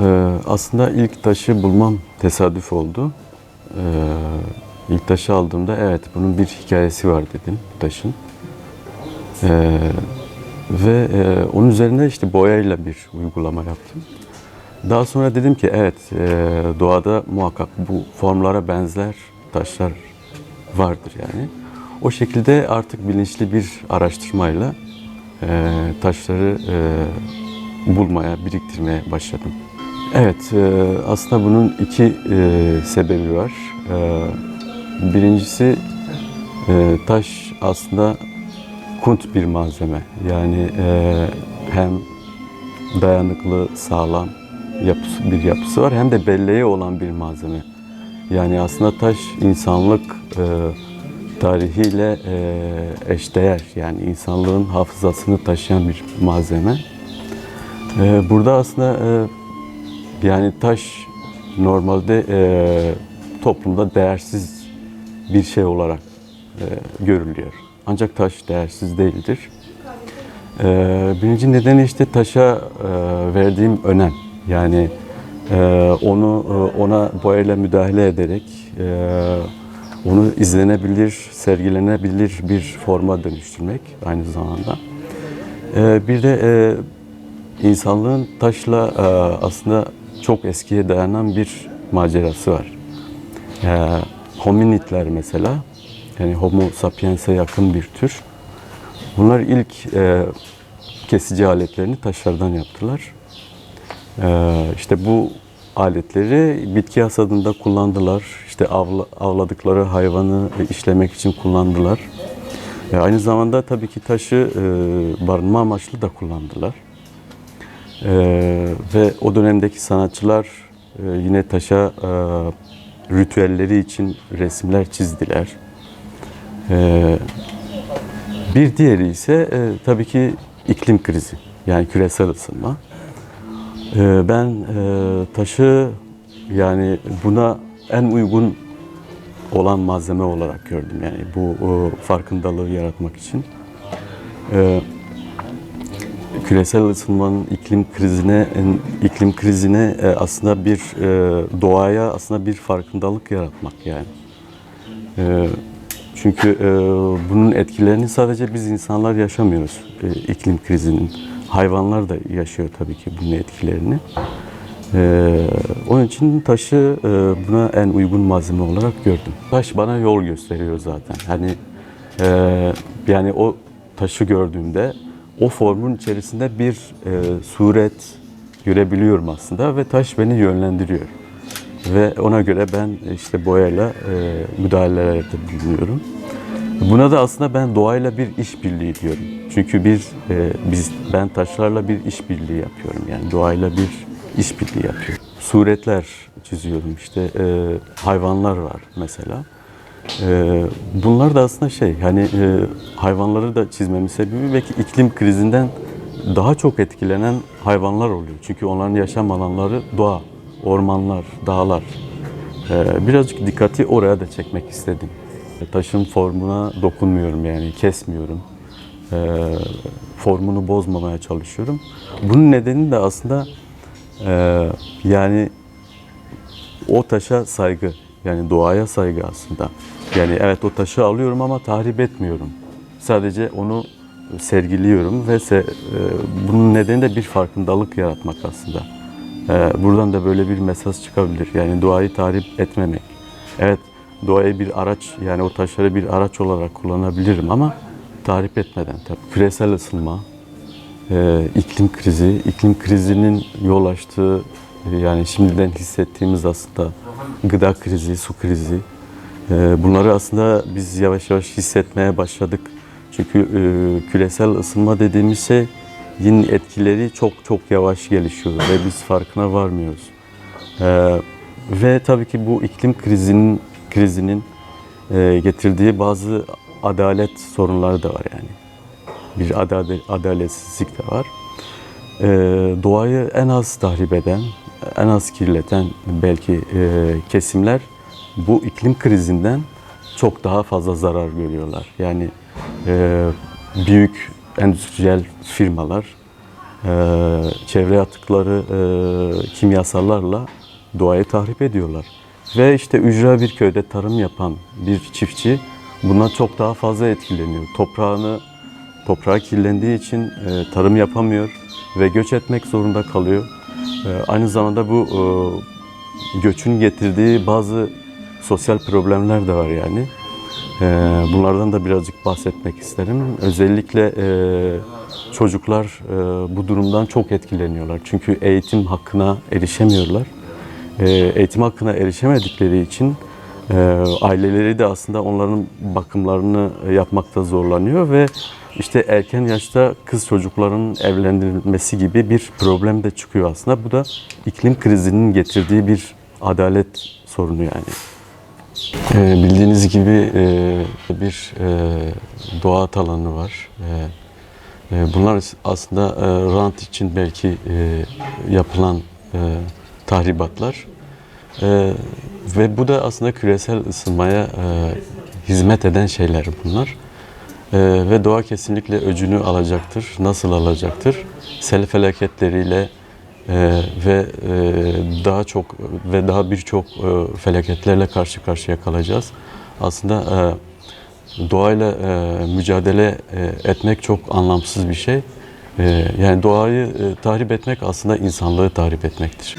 Ee, aslında ilk taşı bulmam tesadüf oldu. Ee, ilk taşı aldığımda evet bunun bir hikayesi var dedim taşın. Ee, ve e, onun üzerine işte boyayla bir uygulama yaptım. Daha sonra dedim ki evet e, doğada muhakkak bu formlara benzer taşlar vardır yani. O şekilde artık bilinçli bir araştırmayla e, taşları e, bulmaya, biriktirmeye başladım. Evet, e, aslında bunun iki e, sebebi var. E, birincisi taş aslında kunt bir malzeme. Yani hem dayanıklı, sağlam yapısı, bir yapısı var hem de belleği olan bir malzeme. Yani aslında taş insanlık tarihiyle eşdeğer. Yani insanlığın hafızasını taşıyan bir malzeme. Burada aslında yani taş normalde e, toplumda değersiz bir şey olarak e, görülüyor. Ancak taş değersiz değildir. E, birinci nedeni işte taşa e, verdiğim önem. Yani e, onu e, ona boyayla müdahale ederek e, onu izlenebilir, sergilenebilir bir forma dönüştürmek aynı zamanda. E, bir de e, insanlığın taşla e, aslında çok eskiye dayanan bir macerası var. E, hominidler mesela, yani Homo sapiens'e yakın bir tür. Bunlar ilk e, kesici aletlerini taşlardan yaptılar. E, işte bu aletleri bitki hasadında kullandılar. İşte avla, avladıkları hayvanı işlemek için kullandılar. E, aynı zamanda tabii ki taşı e, barınma amaçlı da kullandılar. Ee, ve o dönemdeki sanatçılar e, yine taşa e, ritüelleri için resimler çizdiler. Ee, bir diğeri ise e, tabii ki iklim krizi, yani küresel ısınma. Ee, ben e, taşı yani buna en uygun olan malzeme olarak gördüm. Yani bu o, farkındalığı yaratmak için. Ee, küresel ısınmanın iklim krizine iklim krizine e, aslında bir e, doğaya aslında bir farkındalık yaratmak yani. E, çünkü bunun etkilerini sadece biz insanlar yaşamıyoruz iklim krizinin. Hayvanlar da yaşıyor tabii ki bunun etkilerini. Onun için taşı buna en uygun malzeme olarak gördüm. Taş bana yol gösteriyor zaten. Hani yani o taşı gördüğümde o formun içerisinde bir e, suret görebiliyorum aslında ve taş beni yönlendiriyor. Ve ona göre ben işte boyayla e, müdahalelerde bulunuyorum. Buna da aslında ben doğayla bir işbirliği diyorum. Çünkü bir e, biz ben taşlarla bir işbirliği yapıyorum. Yani doğayla bir işbirliği yapıyorum. Suretler çiziyorum işte e, hayvanlar var mesela. Ee, bunlar da aslında şey hani e, hayvanları da çizmemin sebebi belki iklim krizinden daha çok etkilenen hayvanlar oluyor. Çünkü onların yaşam alanları doğa, ormanlar, dağlar. Ee, birazcık dikkati oraya da çekmek istedim. Taşın formuna dokunmuyorum yani kesmiyorum. Ee, formunu bozmamaya çalışıyorum. Bunun nedeni de aslında e, yani o taşa saygı. Yani doğaya saygı aslında. Yani evet o taşı alıyorum ama tahrip etmiyorum. Sadece onu sergiliyorum ve se, e, bunun nedeni de bir farkındalık yaratmak aslında. E, buradan da böyle bir mesaj çıkabilir. Yani doğayı tahrip etmemek. Evet doğayı bir araç yani o taşları bir araç olarak kullanabilirim ama tahrip etmeden tabii. Küresel ısınma, e, iklim krizi, iklim krizinin yol açtığı yani şimdiden hissettiğimiz aslında gıda krizi, su krizi. E, bunları aslında biz yavaş yavaş hissetmeye başladık. Çünkü e, küresel ısınma dediğimiz şey yine etkileri çok çok yavaş gelişiyor ve biz farkına varmıyoruz. E, ve tabii ki bu iklim krizinin krizinin e, getirdiği bazı adalet sorunları da var yani. Bir adalet, adaletsizlik de var. E, doğayı en az tahrip eden, en az kirleten belki e, kesimler bu iklim krizinden çok daha fazla zarar görüyorlar. Yani e, büyük endüstriyel firmalar çevre atıkları e, kimyasallarla doğayı tahrip ediyorlar. Ve işte ücra bir köyde tarım yapan bir çiftçi bundan çok daha fazla etkileniyor. Toprağını toprağı kirlendiği için e, tarım yapamıyor ve göç etmek zorunda kalıyor. E, aynı zamanda bu e, göçün getirdiği bazı sosyal problemler de var yani. E, bunlardan da birazcık bahsetmek isterim. Özellikle e, çocuklar e, bu durumdan çok etkileniyorlar. Çünkü eğitim hakkına erişemiyorlar. E, eğitim hakkına erişemedikleri için aileleri de aslında onların bakımlarını yapmakta zorlanıyor ve işte erken yaşta kız çocukların evlendirilmesi gibi bir problem de çıkıyor aslında. Bu da iklim krizinin getirdiği bir adalet sorunu yani. E, bildiğiniz gibi e, bir e, doğa alanı var. E, e, bunlar aslında e, rant için belki e, yapılan e, tahribatlar. E, ve bu da aslında küresel ısınmaya e, hizmet eden şeyler bunlar. E, ve doğa kesinlikle öcünü alacaktır. Nasıl alacaktır? Sel felaketleriyle e, ve e, daha çok ve daha birçok e, felaketlerle karşı karşıya kalacağız. Aslında e, doğayla e, mücadele e, etmek çok anlamsız bir şey. E, yani doğayı e, tahrip etmek aslında insanlığı tahrip etmektir.